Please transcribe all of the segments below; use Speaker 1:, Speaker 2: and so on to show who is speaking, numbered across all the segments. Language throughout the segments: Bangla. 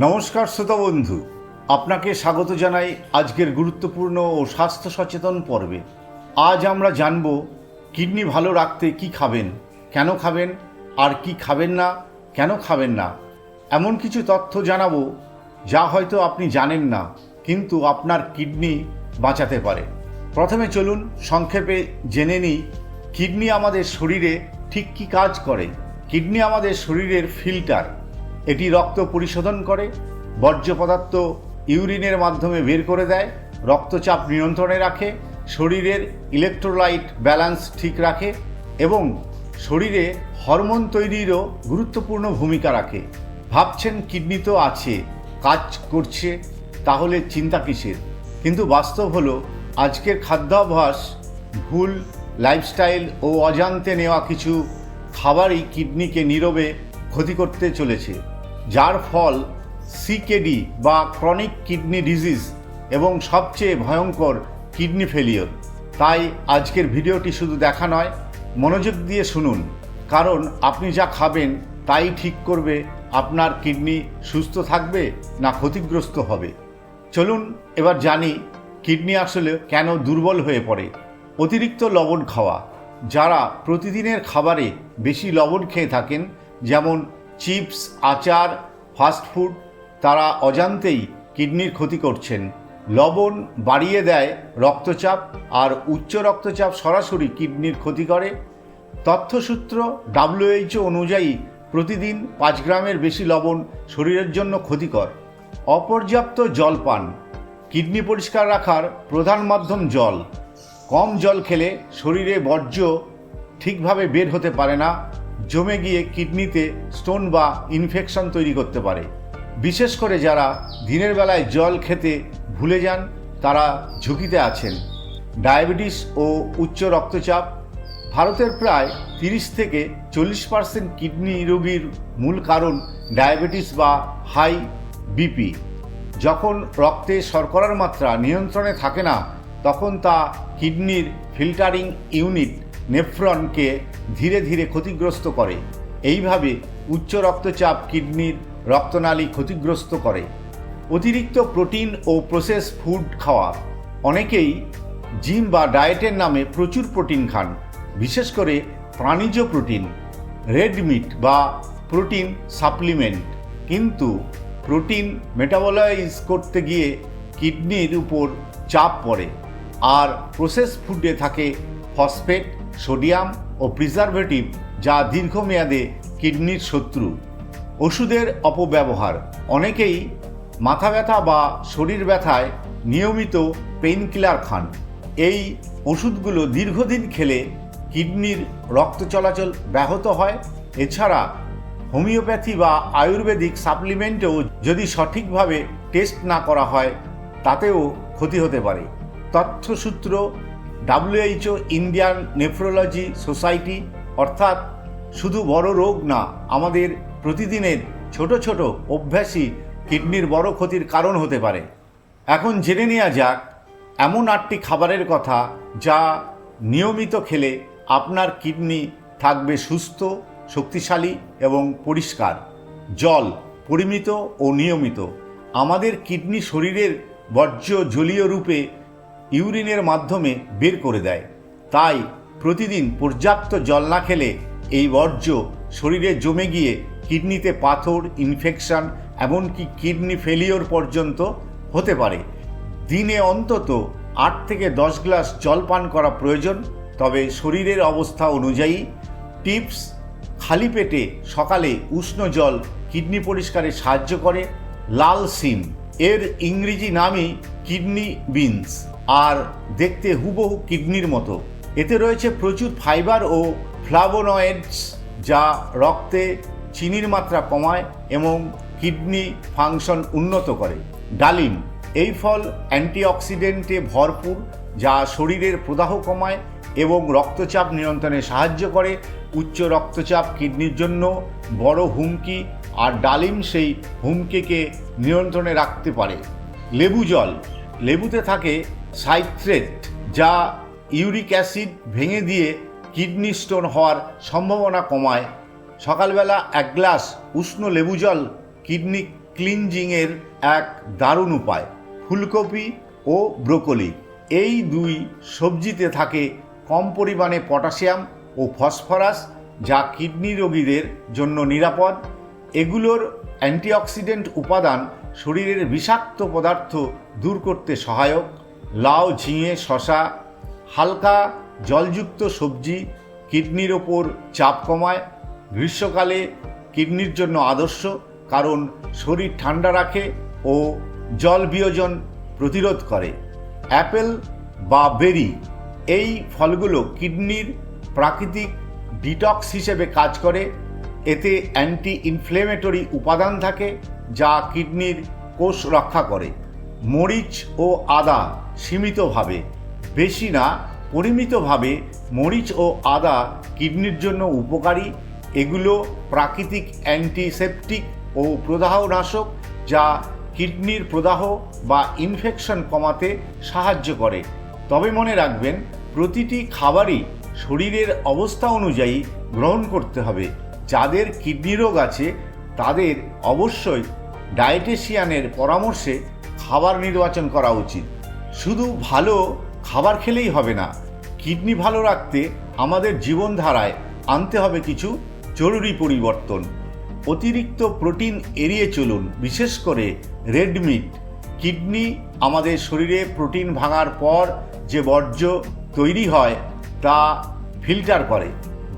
Speaker 1: নমস্কার শ্রোতা বন্ধু, আপনাকে স্বাগত জানাই আজকের গুরুত্বপূর্ণ ও স্বাস্থ্য সচেতন পর্বে। আজ আমরা জানব, কিডনি ভালো রাখতে কি খাবেন, কেন খাবেন, আর কি খাবেন না, কেন খাবেন না। এমন কিছু তথ্য জানাব, যা হয়তো আপনি জানেন না, কিন্তু আপনার কিডনি বাঁচাতে পারে। প্রথমে চলুন সংক্ষেপে জেনে নিই, কিডনি আমাদের শরীরে ঠিক কী কাজ করে। কিডনি আমাদের শরীরের ফিল্টার এটি রক্ত পরিশোধন করে বর্জ্য পদার্থ ইউরিনের মাধ্যমে বের করে দেয়, রক্তচাপ নিয়ন্ত্রণে রাখে, শরীরের ইলেকট্রোলাইট ব্যালেন্স ঠিক রাখে এবং শরীরে হরমোন তৈরিরও গুরুত্বপূর্ণ ভূমিকা রাখে। ভাবছেন কিডনি তো আছে, কাজ করছে, তাহলে চিন্তা কিসের? কিন্তু বাস্তব হলো, আজকের খাদ্যাভ্যাস, ভুল লাইফস্টাইল ও অজান্তে নেওয়া কিছু খাবারই কিডনিকে নীরবে ক্ষতি করতে চলেছে। যার ফল সিকেডি বা ক্রনিক কিডনি ডিজিজ এবং সবচেয়ে ভয়ঙ্কর কিডনি ফেলিওর তাই আজকের ভিডিওটি শুধু দেখা নয়, মনোযোগ দিয়ে শুনুন। কারণ আপনি যা খাবেন, তাই ঠিক করবে। আপনার কিডনি সুস্থ থাকবে না ক্ষতিগ্রস্ত হবে। চলুন এবার জানি কিডনি আসলে কেন দুর্বল হয়ে পড়ে। অতিরিক্ত লবণ খাওয়া। যারা প্রতিদিনের খাবারে বেশি লবণ খেয়ে থাকেন, যেমন চিপস, আচার ফাস্টফুড তারা অজান্তেই কিডনির ক্ষতি করছেন। লবণ বাড়িয়ে দেয় রক্তচাপ আর উচ্চ রক্তচাপ সরাসরি কিডনির ক্ষতি করে। তথ্যসূত্র ডাব্লিউএইচও অনুযায়ী প্রতিদিন পাঁচ গ্রামের বেশি লবণ শরীরের জন্য ক্ষতিকর। অপর্যাপ্ত জল পান। কিডনি পরিষ্কার রাখার প্রধান মাধ্যম জল। কম জল খেলে শরীরে বর্জ্য ঠিকভাবে বের হতে পারে না। জমে গিয়ে কিডনিতে স্টোন বা ইনফেকশন তৈরি করতে পারে। বিশেষ করে যারা দিনের বেলায় জল খেতে ভুলে যান, তারা ঝুঁকিতে আছেন। ডায়াবেটিস ও উচ্চ রক্তচাপ, ভারতের প্রায় তিরিশ থেকে চল্লিশ পার্সেন্ট কিডনি রোগীর মূল কারণ ডায়াবেটিস বা হাই বিপি। যখন রক্তে শর্করার মাত্রা নিয়ন্ত্রণে থাকে না, তখন তা কিডনির ফিল্টারিং ইউনিট, নেফ্রনকে ধীরে ধীরে ক্ষতিগ্রস্ত করে। এইভাবে উচ্চ রক্তচাপ কিডনির রক্তনালী ক্ষতিগ্রস্ত করে। অতিরিক্ত প্রোটিন ও প্রসেস ফুড খাওয়া। অনেকেই জিম বা ডায়েটের নামে প্রচুর প্রোটিন খান, বিশেষ করে প্রাণীজ প্রোটিন, রেড মিট বা প্রোটিন সাপ্লিমেন্ট। কিন্তু প্রোটিন মেটাবলাইজ করতে গিয়ে কিডনির উপর চাপ পড়ে। আর প্রসেস ফুডে থাকে ফসফেট, সোডিয়াম ও প্রিজারভেটিভ যা দীর্ঘমেয়াদে কিডনির শত্রু। ওষুধের অপব্যবহার। অনেকেই মাথা ব্যথা বা শরীর ব্যথায় নিয়মিত পেইন কিলার খান। এই ওষুধগুলো দীর্ঘদিন খেলে কিডনির রক্ত চলাচল ব্যাহত হয়। এছাড়া হোমিওপ্যাথি বা আয়ুর্বেদিক সাপ্লিমেন্টেও যদি সঠিকভাবে টেস্ট না করা হয়, তাতেও ক্ষতি হতে পারে। তথ্যসূত্র ডাব্লিউএইচও ইন্ডিয়ান নেফ্রোলজি সোসাইটি অর্থাৎ শুধু বড় রোগ না, আমাদের প্রতিদিনের ছোট ছোট অভ্যাসই কিডনির বড় ক্ষতির কারণ হতে পারে। এখন জেনে নেওয়া যাক, এমন আটটি খাবারের কথা যা নিয়মিত খেলে আপনার কিডনি থাকবে সুস্থ, শক্তিশালী এবং পরিষ্কার। জল পরিমিত ও নিয়মিত। আমাদের কিডনি শরীরের বর্জ্য জলীয় রূপে ইউরিনের মাধ্যমে বের করে দেয়। তাই প্রতিদিন পর্যাপ্ত জল না খেলে এই বর্জ্য শরীরে জমে গিয়ে কিডনিতে পাথর ইনফেকশন এমনকি কিডনি ফেলিওর পর্যন্ত হতে পারে। দিনে অন্তত আট থেকে দশ গ্লাস জল পান করা প্রয়োজন। তবে শরীরের অবস্থা অনুযায়ী টিপস, খালি পেটে সকালে উষ্ণ জল কিডনি পরিষ্কারে সাহায্য করে। লাল সিম, এর ইংরেজি নামই কিডনি বিনস। আর দেখতে হুবহু কিডনির মতো। এতে রয়েছে প্রচুর ফাইবার ও ফ্লাভোনয়েডস যা রক্তে চিনির মাত্রা কমায় এবং কিডনি ফাংশন উন্নত করে। ডালিম, এই ফল অ্যান্টিঅক্সিডেন্টে ভরপুর, যা শরীরের প্রদাহ কমায় এবং রক্তচাপ নিয়ন্ত্রণে সাহায্য করে। উচ্চ রক্তচাপ কিডনির জন্য বড় হুমকি, আর ডালিম সেই হুমকিকে নিয়ন্ত্রণে রাখতে পারে। লেবু জল, লেবুতে থাকে সাইট্রেট, যা ইউরিক অ্যাসিড ভেঙে দিয়ে কিডনি স্টোন হওয়ার সম্ভাবনা কমায়। সকালবেলা এক গ্লাস উষ্ণ লেবু জল কিডনি ক্লিনজিংয়ের এক দারুণ উপায়, ফুলকপি ও ব্রোকলি। এই দুই সবজিতে থাকে কম পরিমাণে পটাশিয়াম ও ফসফরাস, যা কিডনি রোগীদের জন্য নিরাপদ। এগুলোর অ্যান্টিঅক্সিডেন্ট উপাদান শরীরের বিষাক্ত পদার্থ দূর করতে সহায়ক। লাউ, ঝিঙে শশা হালকা জলযুক্ত সবজি কিডনির ওপর চাপ কমায়। গ্রীষ্মকালে কিডনির জন্য আদর্শ, কারণ শরীর ঠান্ডা রাখে ও জল বিয়োজন প্রতিরোধ করে। অ্যাপেল বা বেরি, এই ফলগুলো কিডনির প্রাকৃতিক ডিটক্স হিসেবে কাজ করে। এতে অ্যান্টি ইনফ্লেমেটরি উপাদান থাকে, যা কিডনির কোষ রক্ষা করে। মরিচ ও আদা সীমিতভাবে, বেশি না, পরিমিতভাবে মরিচ ও আদা কিডনির জন্য উপকারী। এগুলো প্রাকৃতিক অ্যান্টিসেপটিক ও প্রদাহনাশক যা কিডনির প্রদাহ বা ইনফেকশন কমাতে সাহায্য করে। তবে মনে রাখবেন, প্রতিটি খাবারই শরীরের অবস্থা অনুযায়ী গ্রহণ করতে হবে। যাদের কিডনি রোগ আছে, তাদের অবশ্যই ডায়েটেশিয়ানের পরামর্শে খাবার নির্বাচন করা উচিত। শুধু ভালো খাবার খেলেই হবে না, কিডনি ভালো রাখতে আমাদের জীবনধারায় আনতে হবে কিছু জরুরি পরিবর্তন। অতিরিক্ত প্রোটিন এড়িয়ে চলুন, বিশেষ করে রেড মিট। কিডনি আমাদের শরীরে প্রোটিন ভাঙার পর যে বর্জ্য তৈরি হয়, তা ফিল্টার করে।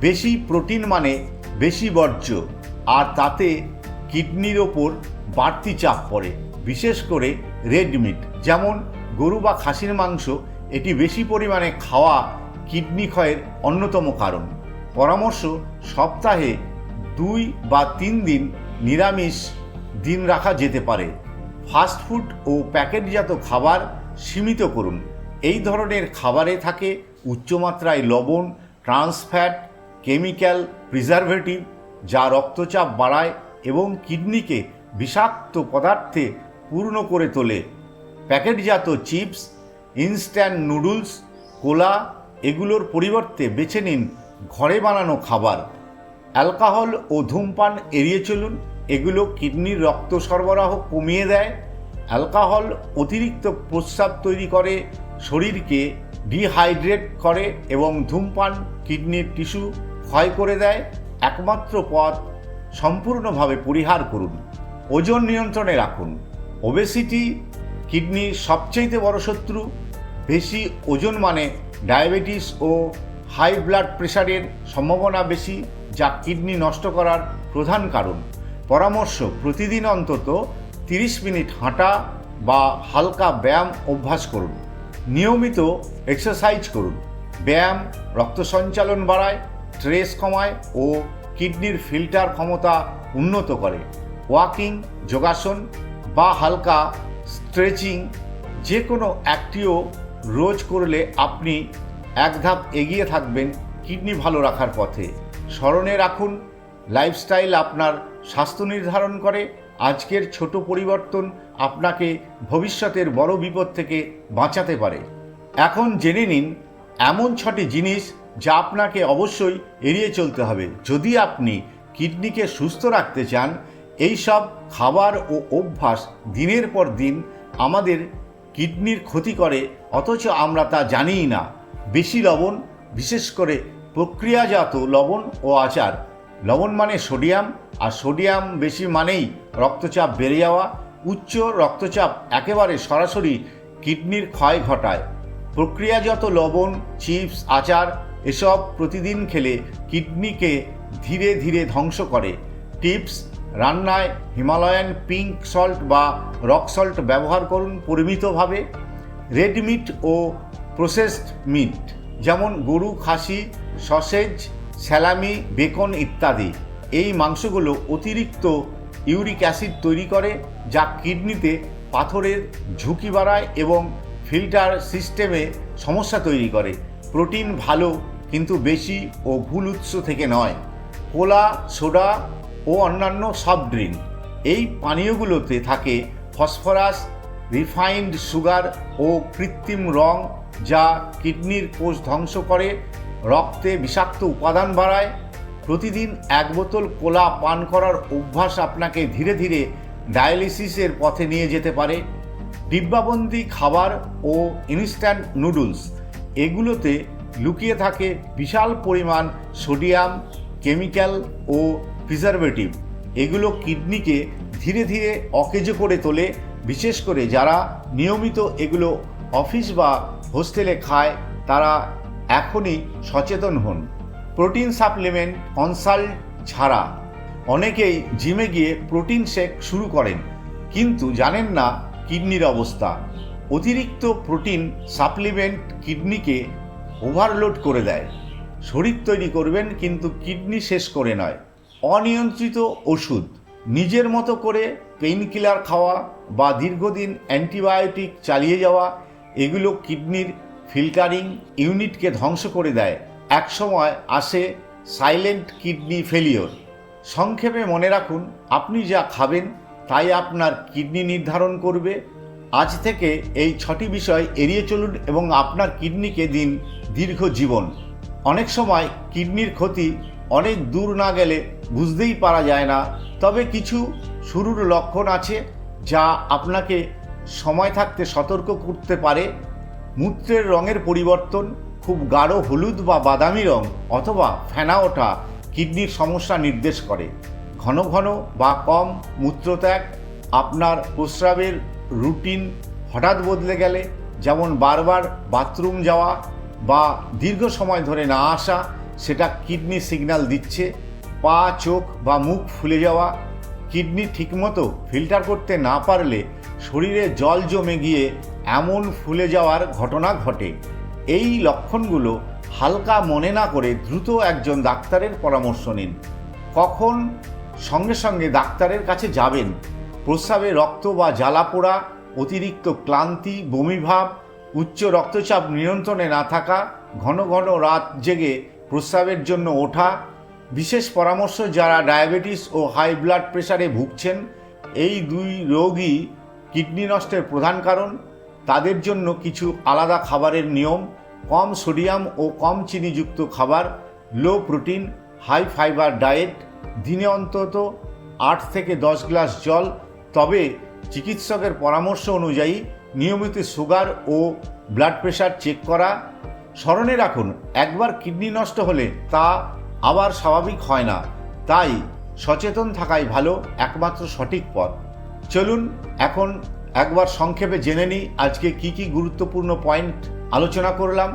Speaker 1: বেশি প্রোটিন মানে বেশি বর্জ্য, আর তাতে কিডনির ওপর বাড়তি চাপ পড়ে। বিশেষ করে রেড মিট। যেমন গরু বা খাসির মাংস, এটি বেশি পরিমাণে খাওয়া কিডনি ক্ষয়ের অন্যতম কারণ। পরামর্শ, সপ্তাহে দুই বা তিন দিন নিরামিষ দিন রাখা যেতে পারে। ফাস্টফুড ও প্যাকেটজাত খাবার সীমিত করুন। এই ধরনের খাবারে থাকে উচ্চমাত্রায় লবণ ট্রান্সফ্যাট কেমিক্যাল প্রিজারভেটিভ, যা রক্তচাপ বাড়ায় এবং কিডনিকে বিষাক্ত পদার্থে পূর্ণ করে তোলে। প্যাকেটজাত চিপস ইনস্ট্যান্ট নুডলস কোলা এগুলোর পরিবর্তে বেছে নিন ঘরে বানানো খাবার। অ্যালকোহল ও ধূমপান এড়িয়ে চলুন, এগুলো কিডনির রক্ত সরবরাহ কমিয়ে দেয়। অ্যালকোহল অতিরিক্ত প্রস্রাব তৈরি করে, শরীরকে ডিহাইড্রেট করে এবং ধূমপান কিডনির টিস্যু ক্ষয় করে দেয়। একমাত্র পথ সম্পূর্ণভাবে পরিহার করুন। ওজন নিয়ন্ত্রণে রাখুন। ওবেসিটি কিডনির সবচেয়ে বড় শত্রু, বেশি ওজন মানে ডায়াবেটিস ও হাই ব্লাড প্রেশারের সম্ভাবনা বেশি, যা কিডনি নষ্ট করার প্রধান কারণ। পরামর্শ, প্রতিদিন অন্তত তিরিশ মিনিট হাঁটা বা হালকা ব্যায়াম অভ্যাস করুন। নিয়মিত এক্সারসাইজ করুন। ব্যায়াম, রক্ত সঞ্চালন বাড়ায় স্ট্রেস কমায় ও কিডনির ফিল্টার ক্ষমতা উন্নত করে। ওয়াকিং যোগাসন বা হালকা স্ট্রেচিং যে কোনো একটিও রোজ করলে আপনি এক ধাপ এগিয়ে থাকবেন কিডনি ভালো রাখার পথে। স্মরণে রাখুন, লাইফস্টাইল আপনার স্বাস্থ্য নির্ধারণ করে। আজকের ছোট পরিবর্তন আপনাকে ভবিষ্যতের বড় বিপদ থেকে বাঁচাতে পারে। এখন জেনে নিন, এমন ছটি জিনিস যা আপনাকে অবশ্যই এড়িয়ে চলতে হবে। যদি আপনি কিডনিকে সুস্থ রাখতে চান এই সব খাবার ও অভ্যাস দিনের পর দিন আমাদের কিডনির ক্ষতি করে, অথচ আমরা তা জানিই না। বেশি লবণ, বিশেষ করে প্রক্রিয়াজাত লবণ ও আচার। লবণ মানে সোডিয়াম, আর সোডিয়াম বেশি মানেই রক্তচাপ বেড়ে যাওয়া। উচ্চ রক্তচাপ একেবারে সরাসরি কিডনির ক্ষয় ঘটায়। প্রক্রিয়াজাত লবণ, চিপস, আচার এসব প্রতিদিন খেলে কিডনিকে ধীরে ধীরে ধ্বংস করে। টিপস রান্নায় হিমালয়ান পিঙ্ক সল্ট বা রক সল্ট ব্যবহার করুন পরিমিতভাবে। রেড মিট ও প্রসেসড মিট, যেমন গরু, খাসি, সসেজ, স্যালামি, বেকন ইত্যাদি। এই মাংসগুলো অতিরিক্ত ইউরিক অ্যাসিড তৈরি করে, যা কিডনিতে পাথরের ঝুঁকি বাড়ায় এবং ফিল্টার সিস্টেমে সমস্যা তৈরি করে। প্রোটিন ভালো, কিন্তু বেশি ও ভুল উৎস থেকে নয়। কোলা, সোডা ও অন্যান্য সফট ড্রিঙ্ক। এই পানীয়গুলোতে থাকে ফসফরাস, রিফাইন্ড সুগার ও কৃত্রিম রং যা কিডনির কোষ ধ্বংস করে, রক্তে বিষাক্ত উপাদান বাড়ায়। প্রতিদিন এক বোতল কোলা পান করার অভ্যাস আপনাকে ধীরে ধীরে ডায়ালিসিসের পথে নিয়ে যেতে পারে। ডিব্বাবন্দি খাবার ও ইনস্ট্যান্ট নুডলস, এগুলোতে লুকিয়ে থাকে বিশাল পরিমাণ সোডিয়াম, কেমিক্যাল ও প্রিজারভেটিভ এগুলো কিডনিকে ধীরে ধীরে অকেজো করে তোলে, বিশেষ করে যারা নিয়মিত এগুলো অফিস বা হোস্টেলে খায়, তারা এখনই সচেতন হন। প্রোটিন সাপ্লিমেন্ট কনসাল্ট ছাড়া অনেকেই জিমে গিয়ে প্রোটিন শেক শুরু করেন, কিন্তু জানেন না কিডনির অবস্থা। অতিরিক্ত প্রোটিন সাপ্লিমেন্ট কিডনিকে ওভারলোড করে দেয়। শরীর তৈরি করবেন, কিন্তু কিডনি শেষ করে নয়। অনিয়ন্ত্রিত ওষুধ, নিজের মতো করে পেইন কিলার খাওয়া বা দীর্ঘদিন অ্যান্টিবায়োটিক চালিয়ে যাওয়া, এগুলো কিডনির ফিল্টারিং ইউনিটকে ধ্বংস করে দেয়। একসময় আসে সাইলেন্ট কিডনি ফেলিওর সংক্ষেপে মনে রাখুন, আপনি যা খাবেন তাই আপনার কিডনি নির্ধারণ করবে। আজ থেকে এই ছটি বিষয় এড়িয়ে চলুন এবং আপনার কিডনিকে দিন দীর্ঘ জীবন। অনেক সময় কিডনির ক্ষতি অনেক দূর না গেলে বুঝতেই পারা যায় না। তবে কিছু শুরুর লক্ষণ আছে যা আপনাকে সময় থাকতে সতর্ক করতে পারে। মূত্রের রঙের পরিবর্তন, খুব গাঢ় হলুদ বা বাদামি রং অথবা ফেনা ওঠা কিডনির সমস্যা নির্দেশ করে। ঘন ঘন বা কম মূত্রত্যাগ আপনার প্রস্রাবের রুটিন হঠাৎ বদলে গেলে, যেমন বারবার বাথরুম যাওয়া বা দীর্ঘ সময় ধরে না আসা সেটা কিডনি সিগন্যাল দিচ্ছে, পা, চোখ বা মুখ ফুলে যাওয়া। কিডনি ঠিকমতো ফিল্টার করতে না পারলে শরীরে জল জমে গিয়ে এমন ফুলে যাওয়ার ঘটনা ঘটে। এই লক্ষণগুলো হালকা মনে না করে দ্রুত একজন ডাক্তারের পরামর্শ নিন। কখন? সঙ্গে সঙ্গে ডাক্তারের কাছে যাবেন। প্রস্রাবে রক্ত বা জ্বালা পোড়া, অতিরিক্ত ক্লান্তি বমিভাব উচ্চ রক্তচাপ নিয়ন্ত্রণে না থাকা, ঘন ঘন রাত জেগে প্রস্রাবের জন্য ওঠা, বিশেষ পরামর্শ যারা ডায়াবেটিস ও হাই ব্লাড প্রেশারে ভুগছেন, এই দুই রোগই কিডনি নষ্টের প্রধান কারণ। তাদের জন্য কিছু আলাদা খাবারের নিয়ম, কম সোডিয়াম ও কম চিনিযুক্ত খাবার, low protein, high fibre diet, দিনে অন্তত আট থেকে দশ গ্লাস জল। তবে চিকিৎসকের পরামর্শ অনুযায়ী নিয়মিত সুগার ও ব্লাড প্রেশার চেক করা স্মরণে রাখুন, একবার কিডনি নষ্ট হলে তা আবার স্বাভাবিক হয় না। তাই সচেতন থাকাই ভালো, একমাত্র সঠিক পথ। চলুন, এখন একবার সংক্ষেপে জেনে নিই, আজকে কি কি গুরুত্বপূর্ণ পয়েন্ট আলোচনা করলাম।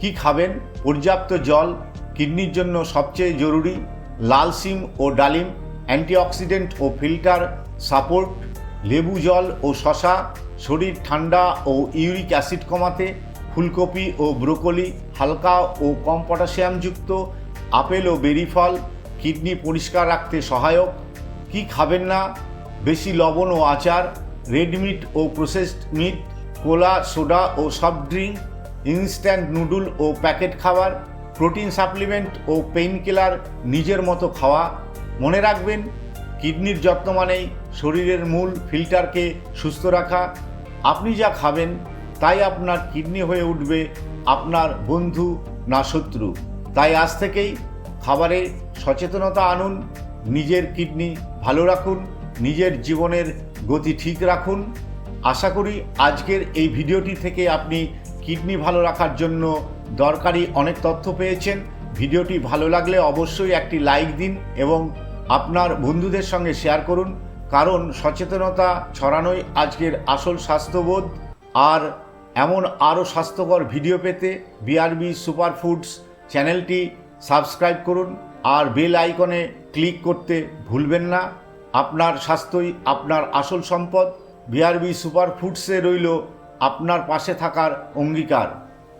Speaker 1: কি খাবেন, পর্যাপ্ত জল, কিডনির জন্য সবচেয়ে জরুরি, লাল সিম ও ডালিম, অ্যান্টিঅক্সিডেন্ট ও ফিল্টার সাপোর্ট, লেবু জল ও শশা, শরীর ঠান্ডা ও ইউরিক অ্যাসিড কমাতে ফুলকপি ও ব্রোকলি, হালকা ও কম পটাশিয়ামযুক্ত আপেল ও বেরি ফল, কিডনি পরিষ্কার রাখতে সহায়ক, কি খাবেন না, বেশি লবণ ও আচার, রেড মিট ও প্রসেসড মিট, কোলা, সোডা ও সফট ড্রিঙ্ক, ইনস্ট্যান্ট নুডল ও প্যাকেট খাবার, প্রোটিন সাপ্লিমেন্ট ও পেইন কিলার নিজের মতো খাওয়া, মনে রাখবেন, কিডনির যত্ন মানেই শরীরের মূল ফিল্টারকে সুস্থ রাখা, আপনি যা খাবেন তাই আপনার কিডনি হয়ে উঠবে, আপনার বন্ধু না শত্রু। তাই আজ থেকেই খাবারে সচেতনতা আনুন, নিজের কিডনি ভালো রাখুন, নিজের জীবনের গতি ঠিক রাখুন। আশা করি আজকের এই ভিডিওটি থেকে আপনি কিডনি ভালো রাখার জন্য দরকারি অনেক তথ্য পেয়েছেন। ভিডিওটি ভালো লাগলে অবশ্যই একটি লাইক দিন এবং আপনার বন্ধুদের সঙ্গে শেয়ার করুন। কারণ সচেতনতা ছড়ানোই আজকের আসল স্বাস্থ্যবোধ। আর এমন আরও স্বাস্থ্যকর ভিডিও পেতে বিআরবি সুপার ফুডস চ্যানেলটি সাবস্ক্রাইব করুন আর বেল আইকনে ক্লিক করতে ভুলবেন না। আপনার স্বাস্থ্যই আপনার আসল সম্পদ। বিআরবি সুপার ফুডসে রইল আপনার পাশে থাকার অঙ্গীকার।